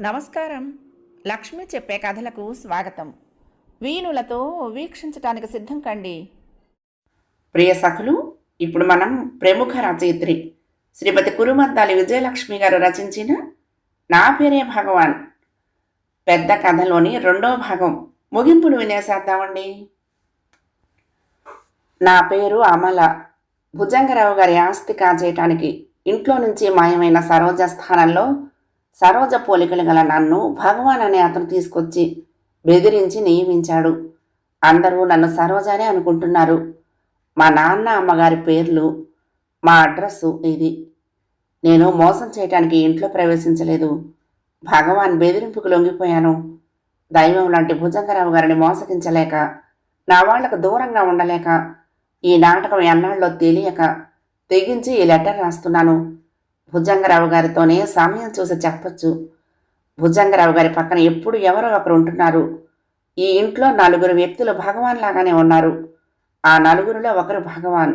నమస్కారం. లక్ష్మి చెప్పే కథలకు స్వాగతం. వీణులతో వీక్షించటానికి సిద్ధం కండి. ప్రియ సఖులు ఇప్పుడు మనం ప్రముఖ రచయిత్రి శ్రీమతి కురుమద్దాలి విజయలక్ష్మి గారు రచించిన నా పేరే భగవాన్. పెద్ద కథలోని రెండో భాగం ముగింపును వినేసేద్దామండి. నా పేరు అమల. భుజంగరావు గారి ఆస్తి కాజేయటానికి ఇంట్లో నుంచి మాయమైన సరోజ స్థానంలో సరోజ పోలికలు గల నన్ను భగవాన్ అనే అతను తీసుకొచ్చి బెదిరించి నియమించాడు. అందరూ నన్ను సరోజానే అనుకుంటున్నారు. మా నాన్న అమ్మగారి పేర్లు మా అడ్రస్సు ఇది. నేను మోసం చేయటానికి ఇంట్లో ప్రవేశించలేదు. భగవాన్ బెదిరింపుకు లొంగిపోయాను. దైవం లాంటి భుజంగరావు గారిని మోసగించలేక నా వాళ్ళకు దూరంగా ఉండలేక ఈ నాటకం ఎన్నాళ్ళలో తెలియక తెగించి ఈ లెటర్ రాస్తున్నాను. భుజంగరావు గారితోనే సమయం చూసి చెప్పచ్చు. భుజంగరావు గారి పక్కన ఎప్పుడు ఎవరో ఒకరు ఉంటున్నారు. ఈ ఇంట్లో నలుగురు వ్యక్తులు భగవాన్ లాగానే ఉన్నారు. ఆ నలుగురిలో ఒకరు భగవాన్.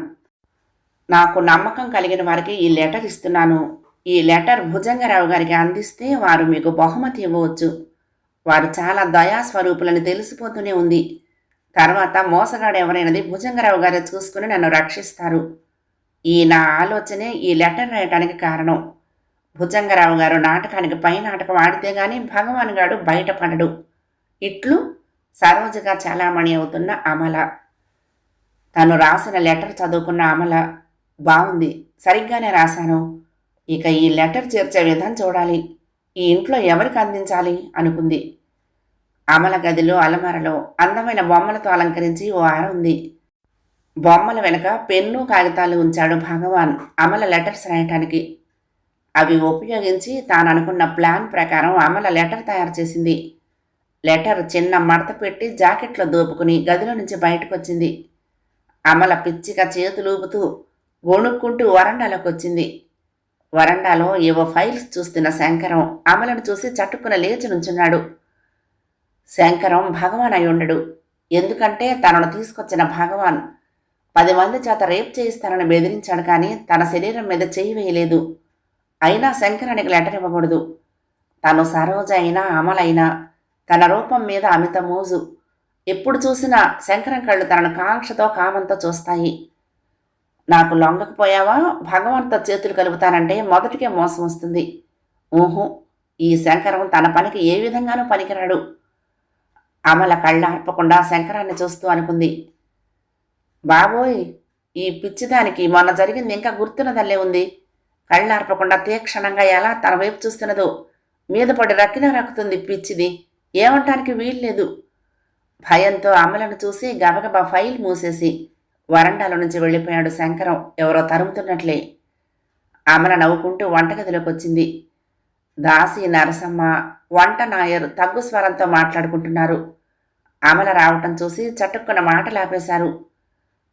నాకు నమ్మకం కలిగిన వారికి ఈ లెటర్ ఇస్తున్నాను. ఈ లెటర్ భుజంగరావు గారికి అందిస్తే వారు మీకు బహుమతి ఇవ్వవచ్చు. వారు చాలా దయాస్వరూపులని తెలిసిపోతూనే ఉంది. తర్వాత మోసగాడు ఎవరైనది భుజంగరావు గారు చూసుకుని నన్ను రక్షిస్తారు. ఈ నా ఆలోచనే ఈ లెటర్ రాయటానికి కారణం. భుజంగరావు గారు నాటకానికి పై నాటకం ఆడితే గాని భగవాన్ గారు బయటపడడు. ఇట్లు సరోజగా చలామణి అవుతున్న అమల. తను రాసిన లెటర్ చదువుకున్న అమల. బాగుంది సరిగ్గానే రాశాను. ఇక ఈ లెటర్ చేర్చే విధం చూడాలి. ఈ ఇంట్లో ఎవరికి అందించాలి? అనుకుంది. అమల గదిలో అలమరలో అందమైన బొమ్మలతో అలంకరించి ఓ ఆర ఉంది. బొమ్మల వెనక పెన్ను కాగితాలు ఉంచాడు భగవాన్. అమల లెటర్స్ రాయటానికి. అవి ఉపయోగించి తాను అనుకున్న ప్లాన్ ప్రకారం అమల లెటర్ తయారు చేసింది. లెటర్ చిన్న మడత పెట్టి జాకెట్లో దోపుకుని గదిలో నుంచి బయటకు వచ్చింది అమల పిచ్చిగా చేతులూపుతూ గొణుక్కుంటూ వరండాలోకి వచ్చింది వరండాలో ఏవో ఫైల్స్ చూస్తున్న శంకరం అమలను చూసి చట్టుకున లేచి నుంచున్నాడు. శంకరం భగవాన్ అయి ఉండడు. ఎందుకంటే తనను తీసుకొచ్చిన భగవాన్ పది మంది చేత రేప్ చేయిస్తానని బెదిరించాడు కానీ తన శరీరం మీద చేయి వేయలేదు. అయినా శంకరానికి లెటర్ ఇవ్వకూడదు. తను సరోజ అయినా అమలైనా తన రూపం మీద అమిత మోజు. ఎప్పుడు చూసినా శంకరం కళ్ళు తనను కాంక్షతో కామంతో చూస్తాయి. నాకు లొంగకపోయావా? భగవంత చేతులు కలుపుతానంటే మొదటికే మోసం వస్తుంది. ఊహు ఈ శంకరం తన పనికి ఏ విధంగానూ పనికిరాడు. అమల కళ్ళ ఆర్పకుండా శంకరాన్ని చూస్తూ అనుకుంది. బాబోయ్ ఈ పిచ్చిదానికి మొన్న జరిగింది ఇంకా గుర్తున్నదల్లే ఉంది. కళ్ళార్పకుండా తీక్షణంగా ఎలా తన వైపు చూస్తున్నదో. మీద పడి రక్కిన రక్కుతుంది పిచ్చిది. ఏమంటానికి వీల్లేదు. భయంతో అమలను చూసి గబగబా ఫైల్ మూసేసి వరండాలో నుంచి వెళ్ళిపోయాడు శంకరం. ఎవరో తరుముతున్నట్లే. అమల నవ్వుకుంటూ వంటగదిలోకి వచ్చింది. దాసి నరసమ్మ వంట నాయరు తగ్గు స్వరంతో మాట్లాడుకుంటున్నారు. అమల రావటం చూసి చటుక్కున మాటలాపేశారు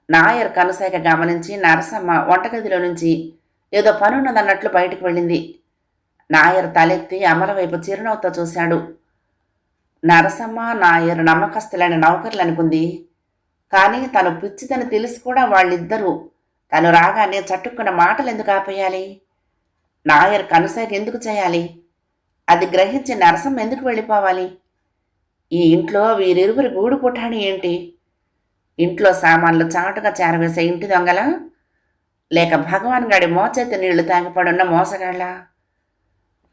నాయర్ కనుసైక గమనించి నరసమ్మ వంటగదిలో నుంచి ఏదో పనున్నదన్నట్లు బయటకు వెళ్ళింది. నాయర్ తలెత్తి అమల వైపు చిరునవ్వుతో చూశాడు. నరసమ్మ నాయర్ నమ్మకస్తులైన నౌకర్లు అనుకుంది కానీ తను పిచ్చిదని తెలిసి కూడా వాళ్ళిద్దరూ తను రాగానే చట్టుకున్న మాటలు ఎందుకు ఆపేయాలి? నాయర్ కనుసైగ ఎందుకు చేయాలి? అది గ్రహించి నరసమ్మ ఎందుకు వెళ్ళిపోవాలి? ఈ ఇంట్లో వీరిరువురి గూడు పుట్టాని ఏంటి? ఇంట్లో సామాన్లు చాటుగా చేరవేసే ఇంటి దొంగల? లేక భగవాన్ గాడి మోచేతి నీళ్ళు తాగిపడున్న మోసగాళ్ళ?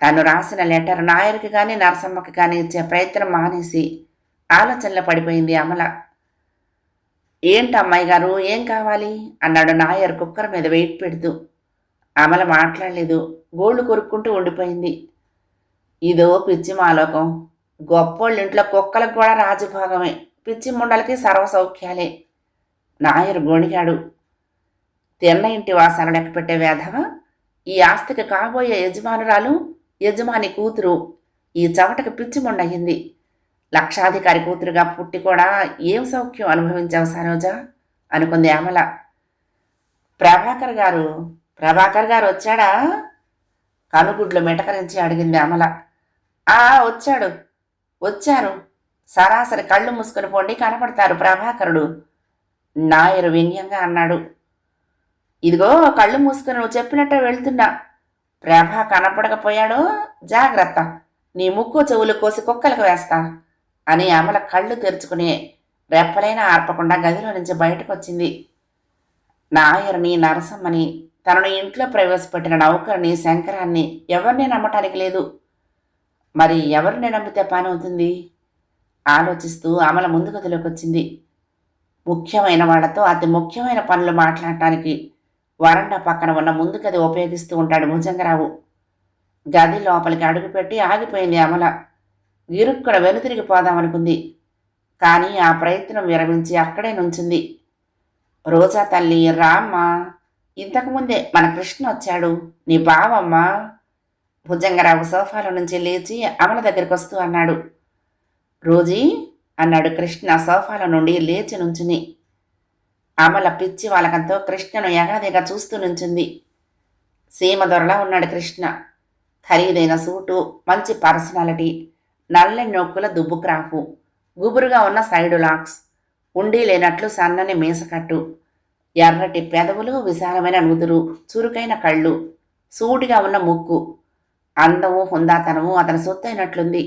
తాను రాసిన లెటర్ నాయర్కి కానీ నరసమ్మకి కానీ ఇచ్చే ప్రయత్నం మానేసి ఆలోచనలో పడిపోయింది అమల. ఏంటి అమ్మాయి గారు ఏం కావాలి? అన్నాడు నాయర్ కుక్కర్ మీద వెయిట్ పెడుతూ. అమల మాట్లాడలేదు గోళ్ళు కొరుక్కుంటూ ఉండిపోయింది. ఇదో పిచ్చి మాలోకం. గొప్పోళ్ళ ఇంట్లో కుక్కలకు కూడా రాజభాగమే. పిచ్చి ముండలకి సర్వసౌఖ్యాలే. నాయరు గోణిగాడు తిన్న ఇంటి వాసన లెక్క పెట్టే వేధవ ఈ ఆస్తికి కాబోయే యజమానురాలు యజమాని కూతురు ఈ చవటకు పిచ్చిముండయింది లక్షాధికారి కూతురుగా పుట్టి కూడా ఏం సౌఖ్యం అనుభవించావు సరోజ? అనుకుంది అమల ప్రభాకర్ గారు ప్రభాకర్ గారు వచ్చాడా? కనుగుడ్లు మిటకరించి అడిగింది అమల ఆ వచ్చాడు. వచ్చారు సరాసరి కళ్ళు మూసుకొని పోండి కనపడతారు ప్రభాకరుడు. నాయరు వ్యంగ్యంగా అన్నాడు. ఇదిగో కళ్ళు మూసుకుని నువ్వు చెప్పినట్టే వెళ్తున్నా. ప్రభా కనపడకపోయాడో జాగ్రత్త. నీ ముక్కు చెవులు కోసి కుక్కలకు వేస్తా అని అమల కళ్ళు తెరుచుకుని రెప్పలైనా ఆర్పకుండా గదిలో నుంచి బయటకు వచ్చింది నాయర్ని నరసమ్మని తనను ఇంట్లో ప్రవేశపెట్టిన నౌకర్ని శంకరాన్ని ఎవరిని నమ్మటానికి లేదు. మరి ఎవరిని నమ్మితే పని అవుతుంది ఆలోచిస్తూ అమల ముందు గదిలోకి వచ్చింది. ముఖ్యమైన వాళ్ళతో అతి ముఖ్యమైన పనులు మాట్లాడటానికి వరండా పక్కన ఉన్న ముందు గది ఉపయోగిస్తూ ఉంటాడు భుజంగరావు. గది లోపలికి అడుగుపెట్టి ఆగిపోయింది అమల. ఇరుక్కున వెనుతిరిగి పోదామనుకుంది. కానీ ఆ ప్రయత్నం విరమించి అక్కడే నుంచింది. రోజా తల్లి రామ్మ ఇంతకుముందే మన కృష్ణ వచ్చాడు. నీ బావమ్మా. భుజంగరావు సోఫాలో నుంచి లేచి అమల దగ్గరికి వస్తూ అన్నాడు. రోజీ అన్నాడు కృష్ణ సోఫాల నుండి లేచి నుంచుని. అమల పిచ్చి వాళ్ళకంతో కృష్ణను ఎగాదిగా చూస్తూ నుంచింది. సీమ దొరలా ఉన్నాడు కృష్ణ. ఖరీదైన సూటు మంచి పర్సనాలిటీ నల్లని నొక్కుల దుబ్బు క్రాఫు గుబురుగా ఉన్న సైడు లాక్స్ ఉండి లేనట్లు సన్నని మీసకట్టు ఎర్రటి పెదవులు విశాలమైన నుదురు చురుకైన కళ్ళు సూటిగా ఉన్న ముక్కు అందము హుందాతనము అతని సొత్తైనట్లుంది.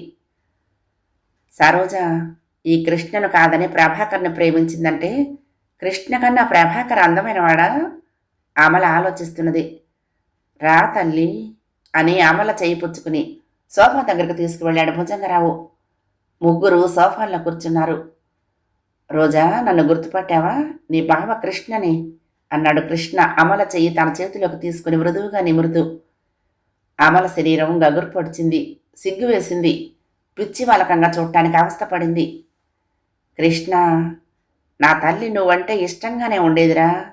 సరోజ ఈ కృష్ణను కాదని ప్రభాకర్ని ప్రేమించిందంటే కృష్ణ కన్నా ప్రభాకర్ అందమైనవాడా? అమల ఆలోచిస్తున్నది. రా తల్లి అని అమల చేయిపుచ్చుకుని సోఫా దగ్గరకు తీసుకువెళ్ళాడు భుజంగరావు. ముగ్గురు సోఫాల్లో కూర్చున్నారు. రోజా నన్ను గుర్తుపట్టావా? నీ బావ కృష్ణని అన్నాడు కృష్ణ అమల చెయ్యి తన చేతిలోకి తీసుకుని మృదువుగా నిమురుతూ. అమల శరీరం గగురు పొడిచింది సిగ్గు వేసింది పిచ్చి వాలకంగా చూడటానికి అవస్థపడింది. కృష్ణ నా తల్లి నువ్వంటే ఇష్టంగానే ఉండేదిరా.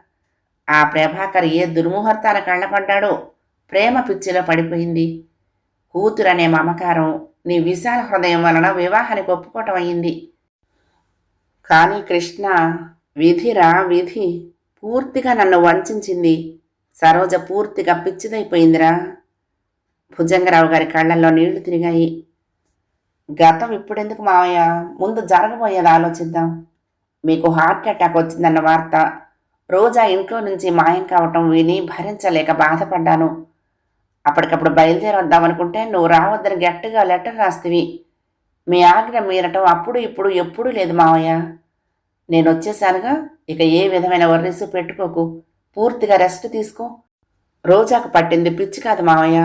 ఆ ప్రభాకర్ ఏ దుర్ముహూర్తాన కళ్ళపడ్డాడో ప్రేమ పిచ్చిలో పడిపోయింది. కూతురనే మమకారం నీ విశాల హృదయం వలన వివాహానికి ఒప్పుకోవటం అయింది. కానీ కృష్ణ విధిరా విధి పూర్తిగా నన్ను వంచింది సరోజ పూర్తిగా పిచ్చిదైపోయిందిరా. భుజంగరావు గారి కళ్ళల్లో నీళ్ళు తిరిగాయి. గతం ఇప్పుడెందుకు మావయ్య? ముందు జరగబోయేది ఆలోచిద్దాం. మీకు హార్ట్ అటాక్ వచ్చిందన్న వార్త. రోజా ఇంట్లో నుంచి మాయం కావటం విని భరించలేక బాధపడ్డాను. అప్పటికప్పుడు బయలుదేరొద్దామనుకుంటే నువ్వు రావద్దని గట్టిగా లెటర్ రాస్తివి. మీ ఆజ్ఞ మీరటం అప్పుడు ఇప్పుడు ఎప్పుడూ లేదు మావయ్య. నేను వచ్చేసానుగా ఇక ఏ విధమైన వర్రీసు పెట్టుకోకు. పూర్తిగా రెస్ట్ తీసుకో. రోజాకు పట్టింది పిచ్చి కాదు మావయ్య.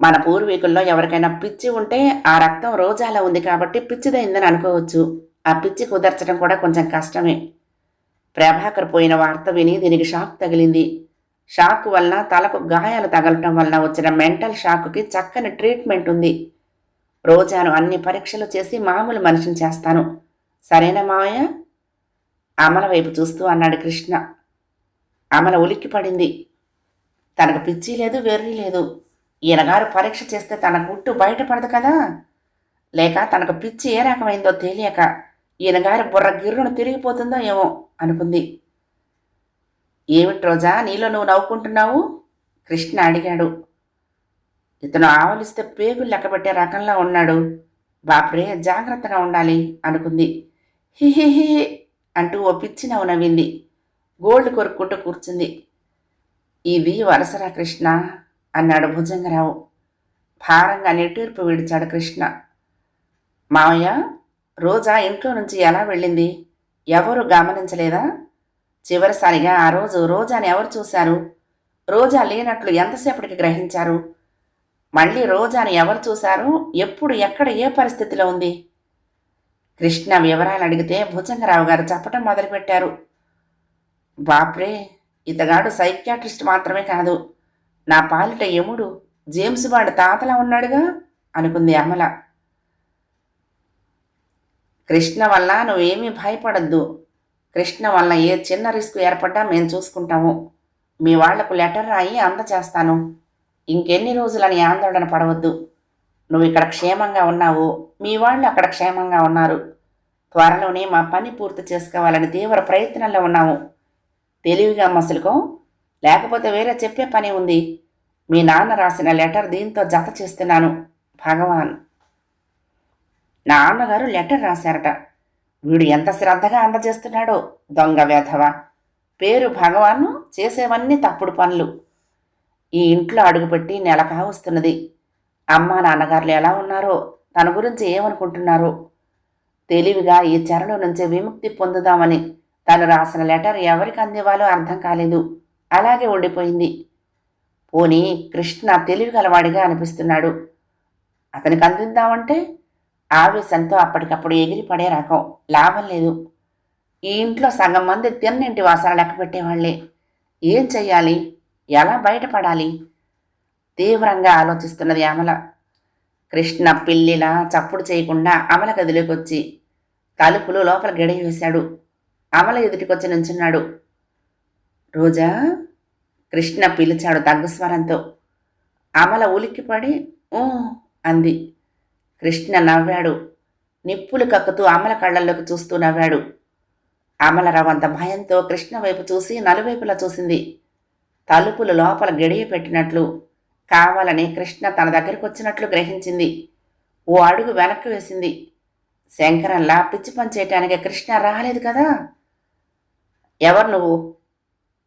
మన పూర్వీకుల్లో ఎవరికైనా పిచ్చి ఉంటే ఆ రక్తం రోజాలో ఉంది కాబట్టి పిచ్చిదైందని అనుకోవచ్చు. ఆ పిచ్చి కుదర్చడం కూడా కొంచెం కష్టమే. ప్రభాకర్ పోయిన వార్త విని దీనికి షాక్ తగిలింది. షాక్ వలన తలకు గాయాలు తగలటం వలన వచ్చిన మెంటల్ షాక్కి చక్కని ట్రీట్మెంట్ ఉంది. రోజాను అన్ని పరీక్షలు చేసి మామూలు మనిషిని చేస్తాను. సరేనా మావయ్య? అమల వైపు చూస్తూ అన్నాడు కృష్ణ. అమల ఉలిక్కి పడింది తనకు పిచ్చి లేదు వెర్రి లేదు. ఈయనగారు పరీక్ష చేస్తే తన గుట్టు బయటపడదు కదా? లేక తనకు పిచ్చి ఏ రకమైందో తెలియక ఈయనగారి బుర్ర గిర్రును తిరిగిపోతుందో ఏమో అనుకుంది. ఏమిటి రోజా నీలో నువ్వు నవ్వుకుంటున్నావు? కృష్ణ అడిగాడు. ఇతను ఆవలిస్తే పేగులు లెక్కబెట్టే రకంలా ఉన్నాడు. బాప్రే జాగ్రత్తగా ఉండాలి అనుకుంది. హిహిహి అంటూ ఓ పిచ్చి నవ్వు నవ్వింది. గోల్డ్ కొరుక్కుంటూ కూర్చుంది. ఇది వరసరా కృష్ణ. అన్నాడు భుజంగరావు. భారంగా నిట్టూర్పు విడిచాడు కృష్ణ. మావయ్య రోజా ఇంట్లో నుంచి ఎలా వెళ్ళింది? ఎవరు గమనించలేదా? చివరిసారిగా ఆ రోజు రోజాని ఎవరు చూశారు? రోజా లేనట్లు ఎంతసేపటికి గ్రహించారు? మళ్ళీ రోజాని ఎవరు చూశారు? ఎప్పుడు ఎక్కడ ఏ పరిస్థితిలో ఉంది? కృష్ణ వివరాలు అడిగితే భుజంగరావు గారు చెప్పటం మొదలుపెట్టారు. బాప్రే ఇతగాడు సైక్యాట్రిస్ట్ మాత్రమే కాదు. నా పాలిట యముడు జేమ్స్ వాడు తాతలా ఉన్నాడుగా? అనుకుంది అమల. కృష్ణ వల్ల నువ్వేమీ భయపడద్దు. కృష్ణ వల్ల ఏ చిన్న రిస్క్ ఏర్పడ్డా మేము చూసుకుంటాము. మీ వాళ్ళకు లెటర్ రాయి అందచేస్తాను. ఇంకెన్ని రోజులని ఆందోళన పడవద్దు. నువ్వు ఇక్కడ క్షేమంగా ఉన్నావు. మీ వాళ్ళు అక్కడ క్షేమంగా ఉన్నారు. త్వరలోనే మా పని పూర్తి చేసుకోవాలని తీవ్ర ప్రయత్నంలో ఉన్నాము. తెలివిగా మసులుకో. లేకపోతే వేరే చెప్పే పని ఉంది. మీ నాన్న రాసిన లెటర్ దీంతో జత చేస్తున్నాను. భగవాన్. నాన్నగారు లెటర్ రాశారట. వీడు ఎంత శ్రద్ధగా అందజేస్తున్నాడో దొంగ వేధవ. పేరు భగవాను చేసేవన్నీ తప్పుడు పనులు. ఈ ఇంట్లో అడుగుపెట్టి నెల వస్తున్నది. అమ్మ నాన్నగారులు ఎలా ఉన్నారో తన గురించి ఏమనుకుంటున్నారో. తెలివిగా ఈ చెరలో నుంచి విముక్తి పొందుదామని తను రాసిన లెటర్ ఎవరికి అందివ్వాలో అర్థం కాలేదు. అలాగే ఉండిపోయింది. పోనీ కృష్ణ తెలివిగలవాడిగా అనిపిస్తున్నాడు. అతనికి అందిద్దామంటే ఆవేశంతో అప్పటికప్పుడు ఎగిరి పడే రకం లాభం లేదు. ఈ ఇంట్లో సగం మంది తిన్నింటి వాసన లెక్క పెట్టేవాళ్ళే. ఏం చెయ్యాలి? ఎలా బయటపడాలి? తీవ్రంగా ఆలోచిస్తున్నది అమల. కృష్ణ పిల్లిలా చప్పుడు చేయకుండా అమల గదిలోకి వచ్చి తలుపులు లోపల గడియ వేశాడు అమల ఎదుటికొచ్చి నుంచున్నాడు. రోజా కృష్ణ పిలిచాడు దగ్గుస్వరంతో. అమల ఉలిక్కిపడి ఓ అంది. కృష్ణ నవ్వాడు. నిప్పులు కక్కుతూ అమల కళ్ళల్లోకి చూస్తూ నవ్వాడు. అమల రవంత భయంతో కృష్ణ వైపు చూసి నలువైపులా చూసింది. తలుపులు లోపల గడియ పెట్టినట్లు కావాలని కృష్ణ తన దగ్గరికి వచ్చినట్లు గ్రహించింది. ఓ అడుగు వెనక్కి వేసింది. శంకరంలా పిచ్చి పని చేయటానికి కృష్ణ రాలేదు కదా? ఎవరు నువ్వు?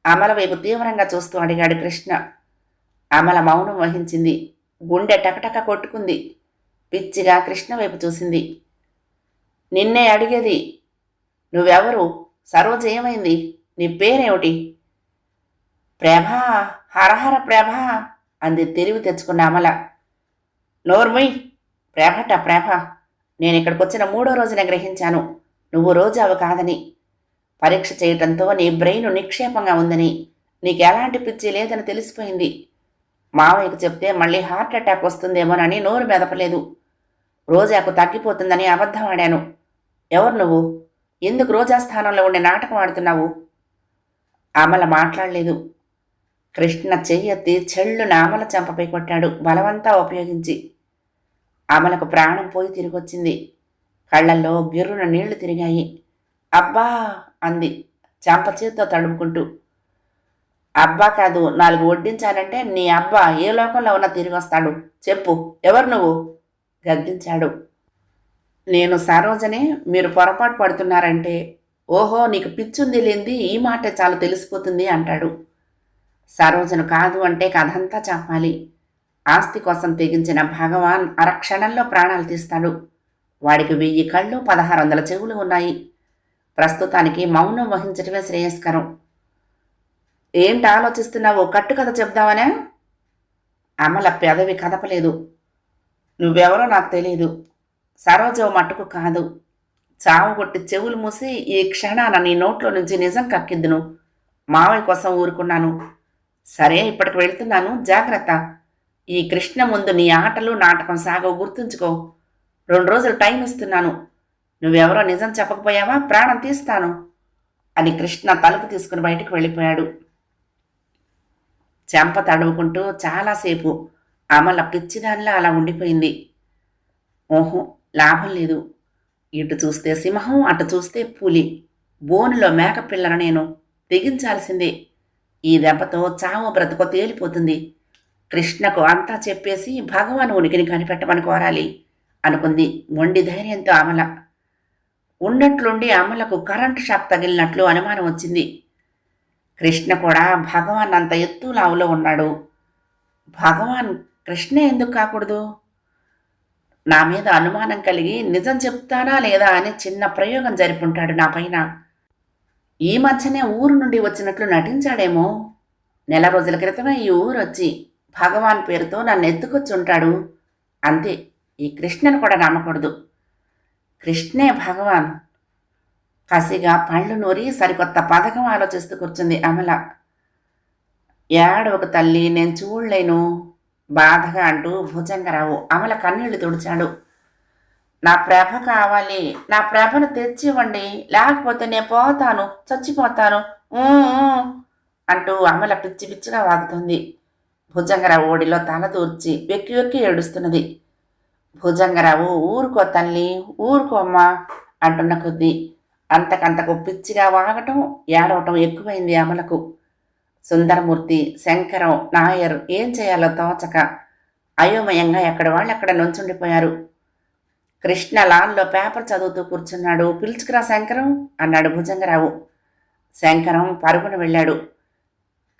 అమల వైపు తీవ్రంగా చూస్తూ అడిగాడు కృష్ణ. అమల మౌనం వహించింది. గుండె టకటక కొట్టుకుంది. పిచ్చిగా కృష్ణ వైపు చూసింది. నిన్నే అడిగేది నువ్వెవరు? సరోజ ఏమైంది? నీ పేరేమిటి? ప్రభా హరహర ప్రభా అంది తెలివి తెచ్చుకున్న అమల. నోర్మయ్ ప్రభట ప్రభ. నేను ఇక్కడికి వచ్చిన మూడో రోజున గ్రహించాను. నువ్వు రోజావు కాదని. పరీక్ష చేయటంతో నీ బ్రెయిన్ నిక్షేపంగా ఉందని నీకు ఎలాంటి పిచ్చి లేదని తెలిసిపోయింది. మావయ్యకు చెప్తే మళ్ళీ హార్ట్ అటాక్ వస్తుందేమోనని నోరు మెదపలేదు. రోజాకు తగ్గిపోతుందని అబద్ధం ఆడాను. ఎవరు నువ్వు? ఎందుకు రోజా స్థానంలో ఉండే నాటకం ఆడుతున్నావు? అమల మాట్లాడలేదు. కృష్ణ చెయ్యెత్తి చెళ్ళున అమల చెంపపై కొట్టాడు బలవంతా ఉపయోగించి. అమలకు ప్రాణం పోయి తిరిగొచ్చింది. కళ్ళల్లో గిర్రున నీళ్ళు తిరిగాయి. అబ్బా! అంది. చెంప చేత్తో తడుముకుంటూ. అబ్బా కాదు నాలుగు వడ్డించాలంటే నీ అబ్బా ఏ లోకంలో ఉన్నా తిరిగి వస్తాడు. చెప్పు ఎవరు నువ్వు? గద్దించాడు. నేను సరోజనే మీరు పొరపాటు పడుతున్నారంటే ఓహో నీకు పిచ్చుంది లేంది ఈ మాట చాలా తెలిసిపోతుంది అంటాడు. సరోజను కాదు అంటే కథంతా చెప్పాలి. ఆస్తి కోసం తెగించిన భగవాన్ అరక్షణంలో ప్రాణాలు తీస్తాడు. వాడికి వెయ్యి కళ్ళు పదహారు వందల చెవులు ఉన్నాయి. ప్రస్తుతానికి మౌనం వహించటమే శ్రేయస్కరం. ఏంటి ఆలోచిస్తున్నావు? కట్టు కథ చెప్దామనే? అమల పెదవి కదపలేదు. నువ్వెవరో నాకు తెలియదు సరోజవ మట్టుకు కాదు. చావు కొట్టి చెవులు మూసి ఈ క్షణాన నీ నోట్లో నుంచి నిజం కక్కిద్దును. మావయ్య కోసం ఊరుకున్నాను. సరే ఇప్పటికి వెళ్తున్నాను. జాగ్రత్త. ఈ కృష్ణ ముందు నీ ఆటలు నాటకం సాగవు. గుర్తుంచుకో. రెండు రోజులు టైం ఇస్తున్నాను. నువ్వెవరో నిజం చెప్పకపోయావా? ప్రాణం తీస్తాను. అని కృష్ణ తలుపు తీసుకుని బయటకు వెళ్ళిపోయాడు. చెంప తడువుకుంటూ చాలాసేపు అమల పిచ్చిదానిలా అలా ఉండిపోయింది. ఓహో లాభం లేదు. ఇటు చూస్తే సింహం అటు చూస్తే పులి. బోనులో మేకపిల్లన నేను తెగించాల్సిందే. ఈ దెబ్బతో చావు బ్రతుకో తేలిపోతుంది. కృష్ణకు అంతా చెప్పేసి భగవాన్ ఉనికిని కనిపెట్టమని కోరాలి అనుకుంది మొండి ధైర్యంతో అమల. ఉన్నట్లుండి అమలకు కరెంట్ షాక్ తగిలినట్లు అనుమానం వచ్చింది. కృష్ణ కూడా భగవాన్ అంత ఎత్తు లావులో ఉన్నాడు. భగవాన్ కృష్ణ ఎందుకు కాకూడదు? నా మీద అనుమానం కలిగి నిజం చెప్తానా లేదా అని చిన్న ప్రయోగం జరిపుంటాడు నా పైన. ఈ మధ్యనే ఊరు నుండి వచ్చినట్లు నటించాడేమో. నెల రోజుల క్రితమే ఈ ఊరు వచ్చి భగవాన్ పేరుతో నన్ను ఎత్తుకొచ్చుంటాడు. అంతే ఈ కృష్ణను కూడా నమ్మకూడదు. కృష్ణే భగవాన్. కసిగా పళ్ళు నూరి సరికొత్త పథకం ఆలోచిస్తూ కూర్చుంది అమల. ఏడవకు తల్లి నేను చూడలేను బాధగా అంటూ భుజంగరావు అమల కన్నీళ్ళు తుడిచాడు. నా ప్రభ కావాలి నా ప్రభను తెచ్చివ్వండి లేకపోతే నేను పోతాను చచ్చిపోతాను అంటూ అమల పిచ్చి పిచ్చిగా వాగుతుంది. భుజంగరావు ఓడిలో తల దూర్చి వెక్కి వెక్కి ఏడుస్తున్నది. భుజంగరావు ఊరుకో తల్లి ఊరుకో అమ్మా అంటున్న కొద్దీ అంతకంతకు పిచ్చిగా వాగటం ఏడవటం ఎక్కువైంది అమలకు సుందరమూర్తి శంకరం నాయర్ ఏం చేయాలో తోచక అయోమయంగా ఎక్కడ వాళ్ళు అక్కడ నుంచుండిపోయారు. కృష్ణ లాన్లో పేపర్ చదువుతూ కూర్చున్నాడు పిలుచుకురా శంకరం అన్నాడు భుజంగరావు. శంకరం పరుగున వెళ్ళాడు.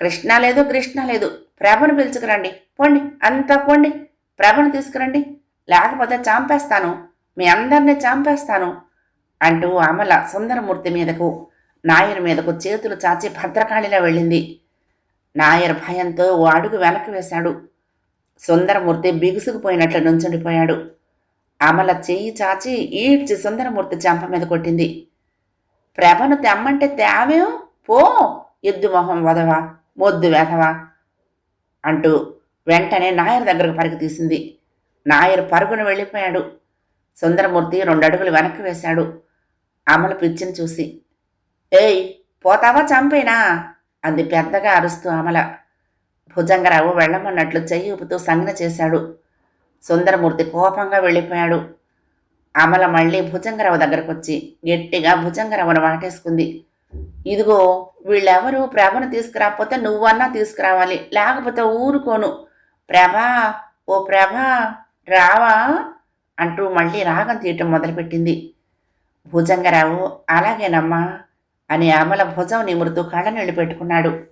కృష్ణ లేదు కృష్ణ లేదు ప్రభను పిలుచుకురండి పోండి అంతా పోండి ప్రభను తీసుకురండి లేకపోతే చంపేస్తాను. మీ అందరినీ చంపేస్తాను అంటూ అమల సుందరమూర్తి మీదకు నాయర్ మీదకు చేతులు చాచి భద్రకాళిలా వెళ్ళింది. నాయర్ భయంతో ఓ అడుగు వెనక్కి వేశాడు. సుందరమూర్తి బిగుసుకుపోయినట్లు నుంచుండిపోయాడు. అమల చెయ్యి చాచి ఈడ్చి సుందరమూర్తి చెంప మీద కొట్టింది. ప్రభను తెమ్మంటే తేవేం పో ఎద్దు మొహం వదవా మొద్దు వెధవా అంటూ వెంటనే నాయర్ దగ్గరకు పరుగు తీసింది నాయర్ పరుగును వెళ్ళిపోయాడు. సుందరమూర్తి రెండు అడుగులు వెనక్కి వేశాడు. అమల పిచ్చిని చూసి ఏయ్ పోతావా చంపేనా? అంది పెద్దగా అరుస్తూ అమల. భుజంగరావు వెళ్ళమన్నట్లు చెయ్యి ఊపుతూ సంజ్ఞ చేశాడు. సుందరమూర్తి కోపంగా వెళ్ళిపోయాడు. అమల మళ్ళీ భుజంగరావు దగ్గరకొచ్చి గట్టిగా భుజంగరావును వాటేసుకుంది. ఇదిగో వీళ్ళెవరు ప్రభను తీసుకురాకపోతే నువ్వన్నా తీసుకురావాలి లేకపోతే ఊరుకోను. ప్రభా ఓ ప్రభా. రావా అంటూ మళ్ళీ రాగం తీయటం మొదలుపెట్టింది. భుజంగరావు అలాగేనమ్మా అని అమల భుజం నిమురుతూ కళ్ళనీళ్ళు పెట్టుకున్నాడు.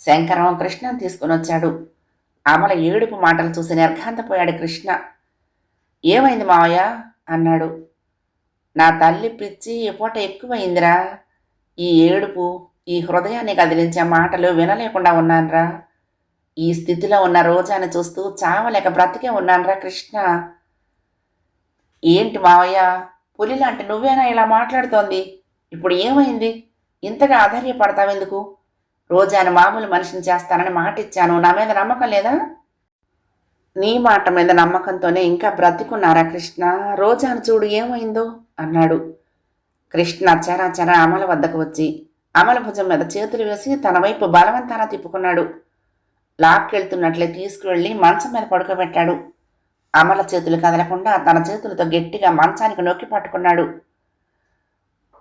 శంకరం కృష్ణను తీసుకుని వచ్చాడు అమల ఏడుపు మాటలు చూసి నిర్ఘాంతపోయాడు కృష్ణ. ఏమైంది మావయ్య? అన్నాడు. నా తల్లి పిచ్చి ఈ పూట ఎక్కువైందిరా. ఈ ఏడుపు ఈ హృదయాన్ని కదిలించే మాటలు వినలేకుండా ఉన్నానురా. ఈ స్థితిలో ఉన్న రోజాని చూస్తూ చావలేక బ్రతికే ఉన్నానరా కృష్ణ. ఏంటి మావయ్య? పులిలాంటి నువ్వేనా ఇలా మాట్లాడుతోంది? ఇప్పుడు ఏమైంది? ఇంతగా ఆధైర్యపడతావెందుకు రోజాను మామూలు మనిషిని చేస్తానని మాట ఇచ్చాను నా మీద నమ్మకం లేదా? నీ మాట మీద నమ్మకంతోనే ఇంకా బ్రతికున్నారా కృష్ణ? రోజాను చూడు ఏమైందో అన్నాడు. కృష్ణ చరా చరా అమల వద్దకు వచ్చి అమల భుజం మీద చేతులు వేసి తన వైపు బలవంతాన తిప్పుకున్నాడు. లాక్కెళ్తున్నట్లే తీసుకువెళ్ళి మంచం మీద పడుకోబెట్టాడు. అమల చేతులు కదలకుండా తన చేతులతో గట్టిగా మంచానికి నొక్కి పట్టుకున్నాడు.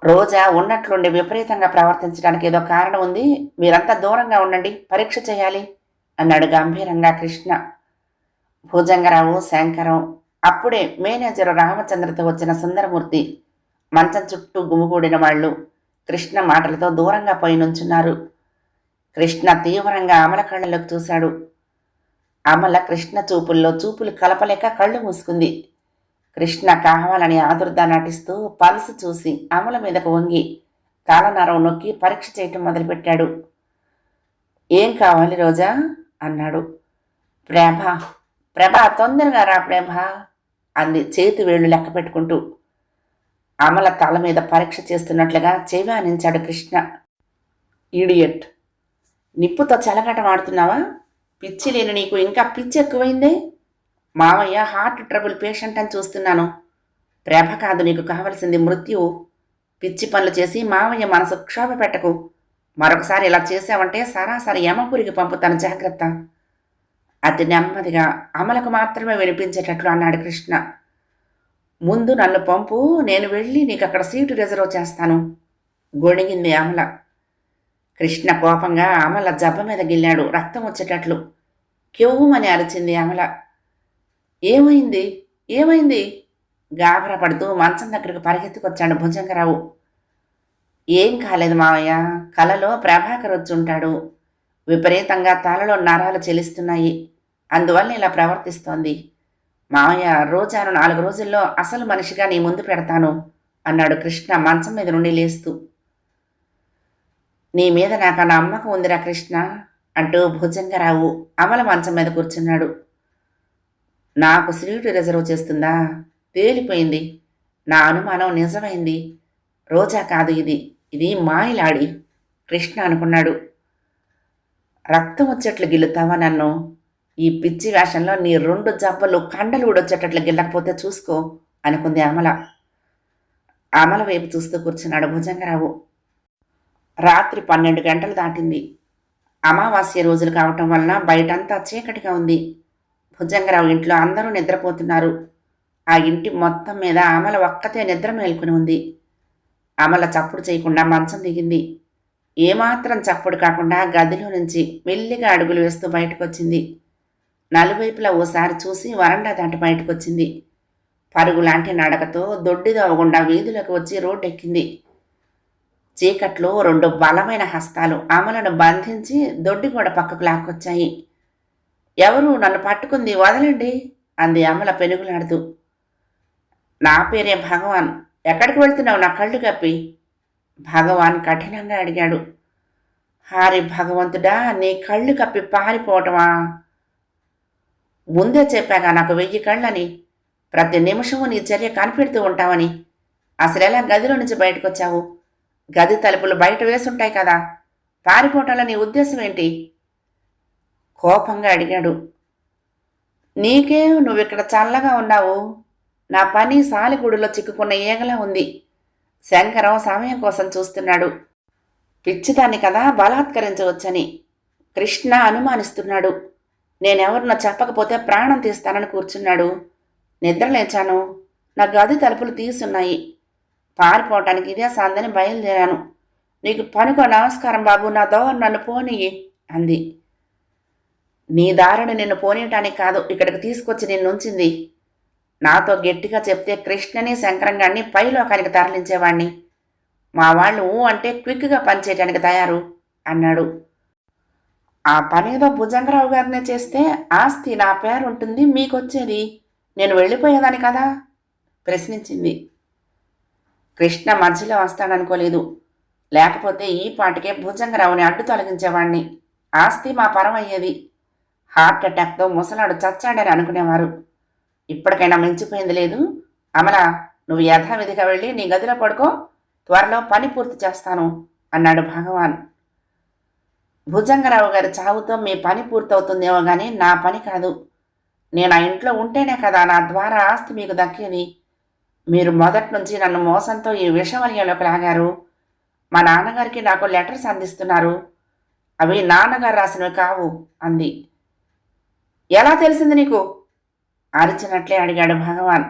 రోజా ఉన్నట్లుండి విపరీతంగా ప్రవర్తించడానికి ఏదో కారణం ఉంది. మీరంతా దూరంగా ఉండండి పరీక్ష చేయాలి అన్నాడు గంభీరంగా కృష్ణ. భుజంగరావు శంకరం అప్పుడే మేనేజర్ రామచంద్రతో వచ్చిన సుందరమూర్తి మంచం చుట్టూ గుమిగూడిన వాళ్ళు కృష్ణ మాటలతో దూరంగా పోయి నుంచున్నారు. కృష్ణ తీవ్రంగా అమల కళ్ళలోకి చూశాడు. అమల కృష్ణ చూపుల్లో చూపులు కలపలేక కళ్ళు మూసుకుంది. కృష్ణ కావాలని ఆదుర్ద నటిస్తూ పలుసు చూసి అమల మీదకు వంగి కాలనరం నొక్కి పరీక్ష చేయటం మొదలుపెట్టాడు. ఏం కావాలి రోజా? అన్నాడు. ప్రభ ప్రభ తొందరగా రా ప్రభ అంది చేతి వేళ్ళు లెక్క పెట్టుకుంటూ. అమల తల మీద పరీక్ష చేస్తున్నట్లుగా చెవి ఆనించాడు కృష్ణ. ఈడియట్ నిప్పుతో చెలగటం వాడుతున్నావా పిచ్చి లేని నీకు ఇంకా పిచ్చి ఎక్కువైందే? మావయ్య హార్ట్ ట్రబుల్ పేషెంట్ అని చూస్తున్నాను. ప్రేమ కాదు నీకు కావలసింది మృత్యువు పిచ్చి పనులు చేసి మావయ్య మనసు క్షోభ పెట్టకు. మరొకసారి ఇలా చేసావంటే సరాసరి యమపురికి పంపుతాను జాగ్రత్త. అతి నెమ్మదిగా అమలకు మాత్రమే వినిపించేటట్లు అన్నాడు కృష్ణ. ముందు నన్ను పంపు నేను వెళ్ళి నీకు అక్కడ సీటు రిజర్వ్ చేస్తాను. గొణిగింది అమల. కృష్ణ కోపంగా అమల జబ్బ మీద గిల్లాడు. రక్తం వచ్చేటట్లు. కెవ్వుమని అరిచింది అమల. ఏమైంది? ఏమైంది? గాబరా పడుతూ మంచం దగ్గరకు పరిగెత్తుకొచ్చాడు భుజంగరావు. ఏం కాలేదు మావయ్య. కలలో ప్రభాకర్ వచ్చుంటాడు. విపరీతంగా తలలో నరాలు చెలిస్తున్నాయి. అందువల్ల ఇలా ప్రవర్తిస్తోంది. మావయ్య రోజాను నాలుగు రోజుల్లో అసలు మనిషిగా నీ ముందు పెడతాను అన్నాడు కృష్ణ మంచం మీద నుండి లేస్తూ. నీ మీద నాకు నమ్మకం ఉందిరా కృష్ణ అంటూ భుజంగరావు అమల మంచం మీద కూర్చున్నాడు. నాకు సీటు రిజర్వ్ చేస్తుందా? తేలిపోయింది. నా అనుమానం నిజమైంది. రోజా కాదు ఇది. ఇది మాయలాడి. కృష్ణ అనుకున్నాడు. రక్తం వచ్చేట్లు గిల్లుతావా నన్ను? ఈ పిచ్చి వేషంలో నీ రెండు జబ్బలు కండలు ఊడొచ్చేటట్లు గిల్లకపోతే చూసుకో అనుకుంది అమల. అమల వైపు చూస్తూ కూర్చున్నాడు భుజంగరావు. రాత్రి పన్నెండు గంటలు దాటింది. అమావాస్య రోజులు కావటం వలన బయటంతా చీకటిగా ఉంది. భుజంగరావు ఇంట్లో అందరూ నిద్రపోతున్నారు. ఆ ఇంటి మొత్తం మీద అమల ఒక్కతే నిద్ర మేల్కొని ఉంది. అమల చప్పుడు చేయకుండా మంచం దిగింది. ఏమాత్రం చప్పుడు కాకుండా గదిలో నుంచి మెల్లిగా అడుగులు వేస్తూ బయటకొచ్చింది. నలువైపులా ఓసారి చూసి వరండా దాటి బయటకొచ్చింది. పరుగు పరుగులాంటి నడకతో దొడ్డిదవగుండా వీధులకు వచ్చి రోడ్డెక్కింది. ఎక్కింది చీకట్లో రెండు బలమైన హస్తాలు అమలను బంధించి దొడ్డి గోడ పక్కకు లాక్కొచ్చాయి. ఎవరు నన్ను పట్టుకుంది వదలండి అంది అమల పెనుగులాడుతూ. నా పేరే భగవాన్. ఎక్కడికి వెళ్తున్నావు? నా కళ్ళు కప్పి. భగవాన్ కఠినంగా అడిగాడు. హారి భగవంతుడా నీ కళ్ళు కప్పి పారిపోవటమా? ముందే చెప్పాగా నాకు వెయ్యి కళ్ళని. ప్రతి నిమిషము నీ చర్య కనిపెడుతూ ఉంటావని. అసలు ఎలా గదిలో నుంచి బయటకు వచ్చావు గది తలుపులు బయట వేసుంటాయి కదా. పారిపోవటంలో నీ ఉద్దేశం ఏంటి? కోపంగా అడిగాడు. నీకే నువ్వు ఇక్కడ చల్లగా ఉన్నావు. నా పని సాలిగూడులో చిక్కుకున్న ఈగలా ఉంది. శంకరం సమయం కోసం చూస్తున్నాడు. పిచ్చిదాన్ని కదా బలాత్కరించవచ్చని. కృష్ణ అనుమానిస్తున్నాడు. నేనెవరినో చెప్పకపోతే ప్రాణం తీస్తానని కూర్చున్నాడు. నిద్రలేచాను నా గది తలుపులు తీసున్నాయి. పారిపోవటానికి ఇదే సందని బయలుదేరాను. నీకు పనుకో నమస్కారం బాబు నా దోవరు నన్ను పోనీయి అంది. నీ దారిని నిన్ను పోనీయటానికి కాదు ఇక్కడికి తీసుకొచ్చి నిన్నుంచింది నాతో గట్టిగా చెప్తే కృష్ణని శంకరంగాన్ని పైలోకానికి తరలించేవాణ్ణి. మా వాళ్ళు ఊ అంటే క్విక్గా పనిచేయటానికి తయారు అన్నాడు. ఆ పనేదో భుజంగరావు గారినే చేస్తే ఆస్తి నా పేరు ఉంటుంది మీకొచ్చేది. నేను వెళ్ళిపోయేదాన్ని కదా? ప్రశ్నించింది. కృష్ణ మధ్యలో వస్తాడనుకోలేదు. లేకపోతే ఈ పాటికే భుజంగరావుని అడ్డు తొలగించేవాణ్ణి. ఆస్తి మా పరం అయ్యేది హార్ట్ అటాక్తో ముసలాడు చచ్చాడని అనుకునేవారు. ఇప్పటికైనా మించిపోయింది లేదు. అమల నువ్వు యథావిధిగా వెళ్ళి నీ గదిలో పడుకో. త్వరలో పని పూర్తి చేస్తాను అన్నాడు భగవాన్. భుజంగరావు గారి చావుతో మీ పని పూర్తవుతుందేమో కానీ నా పని కాదు. నేను ఆ ఇంట్లో ఉంటేనే కదా నా ద్వారా ఆస్తి మీకు దక్కేది. మీరు మొదటి నుంచి నన్ను మోసంతో ఈ విషవలయంలోకి లాగారు మా నాన్నగారికి నాకు లెటర్స్ అందిస్తున్నారు. అవి నాన్నగారు రాసినవి కావు అంది. ఎలా తెలిసింది నీకు? అరిచినట్లే అడిగాడు భగవాన్.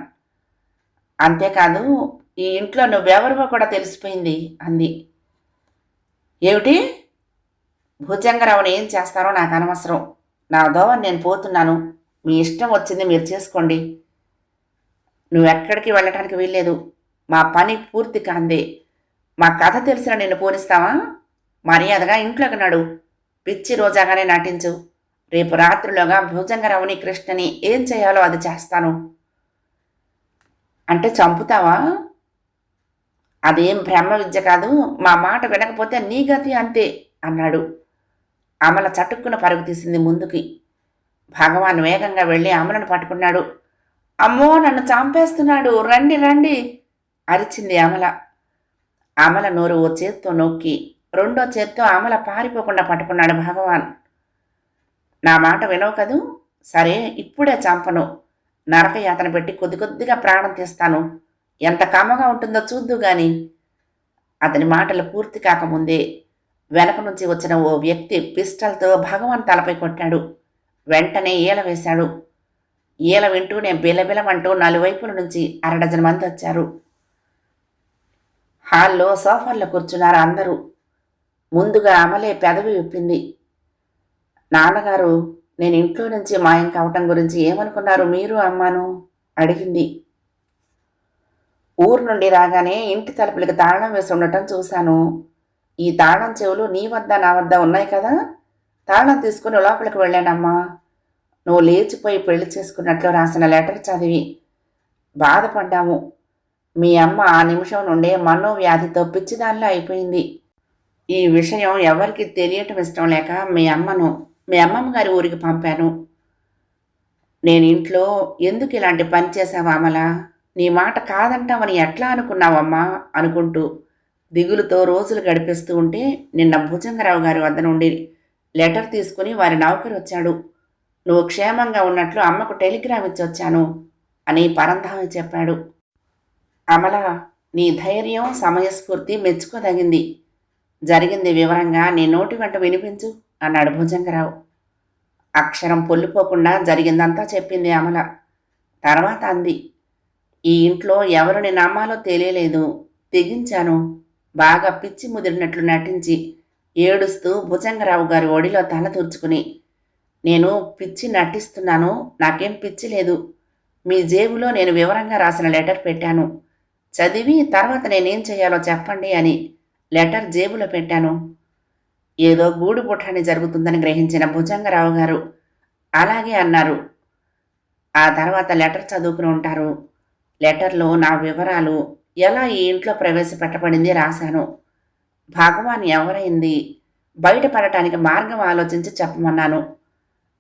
అంతేకాదు ఈ ఇంట్లో నువ్వెవరివో కూడా తెలిసిపోయింది అంది. ఏమిటి? భుజంగరావుని ఏం చేస్తారో నాకు అనవసరం. నా దోవ నేను పోతున్నాను. మీ ఇష్టం వచ్చింది మీరు చేసుకోండి. నువ్వెక్కడికి వెళ్ళటానికి వీల్లేదు. మా పని పూర్తి కాందే. మా కథ తెలిసిన నిన్ను పోనిస్తావా? మర్యాదగా ఇంట్లోకి నడు. పిచ్చి రోజాగానే నటించు. రేపు రాత్రిలోగా భుజంగరావుని కృష్ణని ఏం చేయాలో అది చేస్తాను. అంటే చంపుతావా? అదేం బ్రహ్మ విద్య కాదు. మా మాట వినకపోతే నీ గతి అంతే అన్నాడు. అమల చటుక్కున పరుగు తీసింది ముందుకి. భగవాన్ వేగంగా వెళ్ళి అమలను పట్టుకున్నాడు. అమ్మో నన్ను చంపేస్తున్నాడు. రండి రండి అరిచింది అమల. అమల నోరు ఓ చేత్తో నొక్కి రెండో చేత్తో అమల పారిపోకుండా పట్టుకున్నాడు భగవాన్. నా మాట వినవు కదూ? సరే ఇప్పుడే చంపను. నరకయాతన పెట్టి కొద్ది కొద్దిగా ప్రాణం తీస్తాను. ఎంత కమ్మగా ఉంటుందో చూద్దు గాని. అతని మాటలు పూర్తి కాకముందే వెనక నుంచి వచ్చిన ఓ వ్యక్తి పిస్టల్తో భగవాన్ తలపై కొట్టాడు. వెంటనే ఈల వేశాడు. ఈల వింటూనే బిలబిలమంటూ నలువైపుల నుంచి అరడజన మంది వచ్చారు. హాల్లో సోఫాల్లో కూర్చున్నారు అందరూ. ముందుగా అమలే పెదవి విప్పింది. నాన్నగారు నేను ఇంట్లో నుంచి మాయం కావటం గురించి ఏమనుకున్నారు మీరు అమ్మాను? అడిగింది. ఊరు నుండి రాగానే ఇంటి తలుపులకి తాళం వేసి ఉండటం చూశాను. ఈ తాళం చెవులు నీ వద్ద నా వద్ద ఉన్నాయి కదా? తాళం తీసుకుని లోపలికి వెళ్ళానమ్మా. నువ్వు లేచిపోయి పెళ్ళి చేసుకున్నట్లు రాసిన లెటర్ చదివి బాధపడ్డాము మీ అమ్మ ఆ నిమిషం నుండే మనోవ్యాధితో పిచ్చిదానిలో అయిపోయింది. ఈ విషయం ఎవరికి తెలియటం ఇష్టం లేక మీ అమ్మను మీ అమ్మమ్మ గారి ఊరికి పంపాను. నేను ఇంట్లో ఎందుకు ఇలాంటి పని చేసావా అమల? నీ మాట కాదంటావని ఎట్లా అనుకున్నావమ్మా? అనుకుంటూ దిగులుతో రోజులు గడిపిస్తూ ఉంటే నిన్న భుజంగరావు గారి వద్ద నుండి లెటర్ తీసుకుని వారి నౌకరు వచ్చాడు. నువ్వు క్షేమంగా ఉన్నట్లు అమ్మకు టెలిగ్రామ్ ఇచ్చి వచ్చాను అని పరంధామి చెప్పాడు. అమల నీ ధైర్యం సమయస్ఫూర్తి మెచ్చుకోదగింది. జరిగింది వివరంగా నీ నోటి వెంట వినిపించు అన్నాడు భుజంగరావు. అక్షరం పొల్లిపోకుండా జరిగిందంతా చెప్పింది అమల. తర్వాత అంది ఈ ఇంట్లో ఎవరిని నమ్మాలో తెలియలేదు. తెగించాను. బాగా పిచ్చి ముదిరినట్లు నటించి ఏడుస్తూ భుజంగరావు గారి ఒడిలో తల తుడుచుకుని నేను పిచ్చి నటిస్తున్నాను నాకేం పిచ్చి లేదు. మీ జేబులో నేను వివరంగా రాసిన లెటర్ పెట్టాను. చదివి తర్వాత నేనేం చేయాలో చెప్పండి అని లెటర్ జేబులో పెట్టాను. ఏదో గూడు పుట్టాన్ని జరుగుతుందని గ్రహించిన భుజంగరావు గారు అలాగే అన్నారు. ఆ తర్వాత లెటర్ చదువుకుని ఉంటారు. లెటర్లో నా వివరాలు ఎలా ఈ ఇంట్లో ప్రవేశపెట్టబడింది రాశాను. భగవాన్ ఎవరైంది? బయటపడటానికి మార్గం ఆలోచించి చెప్పమన్నాను.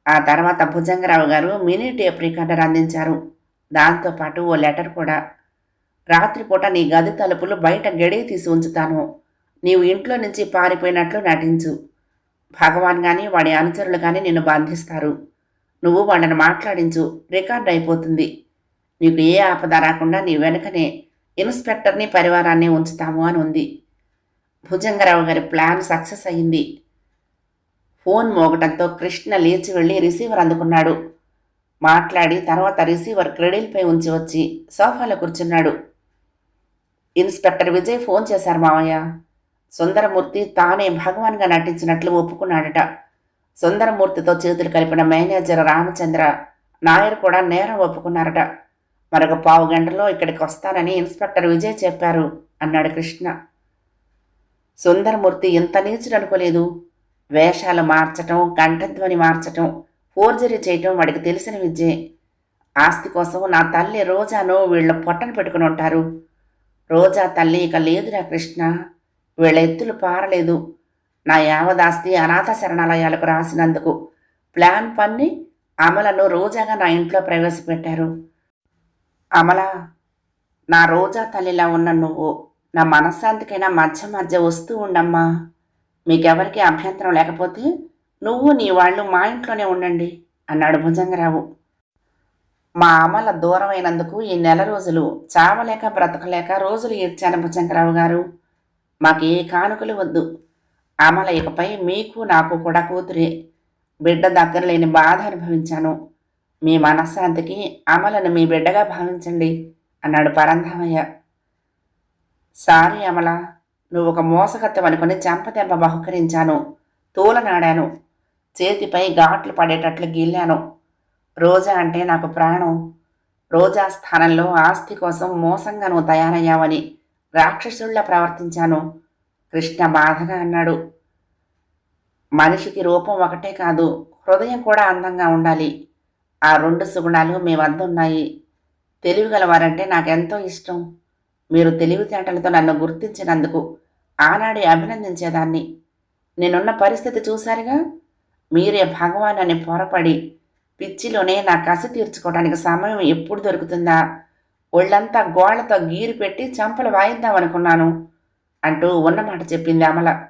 ఆ తర్వాత భుజంగరావు గారు మినీ టేప్ రికార్డర్ అందించారు దాంతోపాటు ఓ లెటర్ కూడా. రాత్రిపూట నీ గది తలుపులు బయట గడియ తీసి ఉంచుతాను. నీవు ఇంట్లో నుంచి పారిపోయినట్లు నటించు. భగవాన్ కానీ వాడి అనుచరులు కానీ నిన్ను బంధిస్తారు. నువ్వు వాళ్ళని మాట్లాడించు. రికార్డ్ అయిపోతుంది. నీకు ఏ ఆపద రాకుండా నీ వెనుకనే ఇన్స్పెక్టర్ని పరివారాన్ని ఉంచుతాము అని ఉంది. భుజంగరావు గారి ప్లాన్ సక్సెస్ అయింది. ఫోన్ మోగటంతో కృష్ణ లేచి వెళ్ళి రిసీవర్ అందుకున్నాడు. మాట్లాడి తర్వాత రిసీవర్ క్రెడిల్పై ఉంచి వచ్చి సోఫాలో కూర్చున్నాడు. ఇన్స్పెక్టర్ విజయ్ ఫోన్ చేశారు మావయ్య. సుందరమూర్తి తానే భగవాన్గా నటించినట్లు ఒప్పుకున్నాడట. సుందరమూర్తితో చేతులు కలిపిన మేనేజర్ రామచంద్ర నాయర్ కూడా నేరం ఒప్పుకున్నారట. మరొక పావు గంటలో ఇక్కడికి వస్తానని ఇన్స్పెక్టర్ విజయ్ చెప్పారు అన్నాడు కృష్ణ. సుందరమూర్తి ఇంత నీచుడు అనుకోలేదు వేషాలు మార్చటం కంఠధ్వని మార్చటం ఫోర్జరీ చేయటం వాడికి తెలిసిన విద్యే. ఆస్తి కోసం నా తల్లి రోజాను వీళ్ళ పొట్టను పెట్టుకుని ఉంటారు. రోజా తల్లి ఇక లేదురా కృష్ణ. వీళ్ళ ఎత్తులు పారలేదు. నా యావదాస్తి అనాథ శరణాలయాలకు రాసినందుకు ప్లాన్ పన్ని అమలను రోజాగా నా ఇంట్లో ప్రవేశపెట్టారు. అమల నా రోజా తల్లిలా ఉన్న నువ్వు నా మనశ్శాంతికైనా మధ్య మధ్య వస్తూ ఉండమ్మా. మీకెవరికి అభ్యంతరం లేకపోతే నువ్వు నీ వాళ్ళు మా ఇంట్లోనే ఉండండి అన్నాడు భుజంగరావు. మా అమల దూరమైనందుకు ఈ నెల రోజులు చావలేక బ్రతకలేక రోజులు ఏడ్చాను భుజంగరావు గారు. మాకు ఏ కానుకలు వద్దు. అమల ఇకపై మీకు నాకు కూడా కూతురే. బిడ్డ దగ్గర లేని బాధ అనుభవించాను. మీ మనశ్శాంతికి అమలను మీ బిడ్డగా భావించండి అన్నాడు పరంధామయ్య. సారీ అమల నువ్వు ఒక మోసగత్వం అనుకుని చెంపదెబ్బ బహుకరించాను తూలనాడాను చేతిపై ఘాట్లు పడేటట్లు గిల్లాను. రోజా అంటే నాకు ప్రాణం. రోజా స్థానంలో ఆస్తి కోసం మోసంగా నువ్వు తయారయ్యావని రాక్షసుల్లా ప్రవర్తించాను. కృష్ణ బాధగా అన్నాడు. మనిషికి రూపం ఒకటే కాదు హృదయం కూడా అందంగా ఉండాలి. ఆ రెండు సుగుణాలు మీ వద్ద ఉన్నాయి తెలివిగలవారంటే నాకెంతో ఇష్టం. మీరు తెలివితేటలతో నన్ను గుర్తించినందుకు ఆనాడే అభినందించేదాన్ని. నేనున్న పరిస్థితి చూశారుగా? మీరే భగవాన్ అని పొరపడి పిచ్చిలోనే నా కసి తీర్చుకోవడానికి సమయం ఎప్పుడు దొరుకుతుందా? ఒళ్ళంతా గోళ్ళతో గీరు పెట్టి చంపలు వాయిద్దామనుకున్నాను అంటూ ఉన్నమాట చెప్పింది అమల.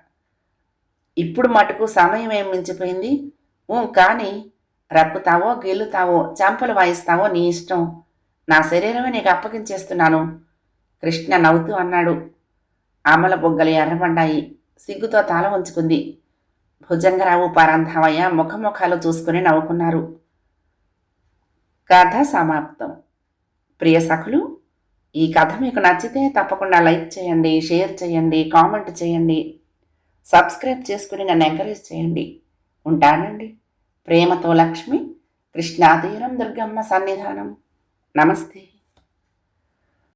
ఇప్పుడు మటుకు సమయం ఏం మించిపోయింది? కానీ రక్కుతావో గెలుతావో చంపలు వాయిస్తావో నీ ఇష్టం. నా శరీరమే నీకు అప్పగించేస్తున్నాను. కృష్ణ నవ్వుతూ అన్నాడు. అమల బొగ్గలు ఎర్రబడ్డాయి సిగ్గుతో తల ఉంచుకుంది. భుజంగరావు పరంధామయ్య ముఖముఖాలు చూసుకుని నవ్వుకున్నారు. కథ సమాప్తం. ప్రియ సఖులు ఈ కథ మీకు నచ్చితే తప్పకుండా లైక్ చేయండి షేర్ చేయండి కామెంట్ చేయండి. సబ్స్క్రైబ్ చేసుకుని నన్ను ఎంకరేజ్ చేయండి. ఉంటానండి. ప్రేమతో లక్ష్మి కృష్ణాతీరం దుర్గమ్మ సన్నిధానం. నమస్తే.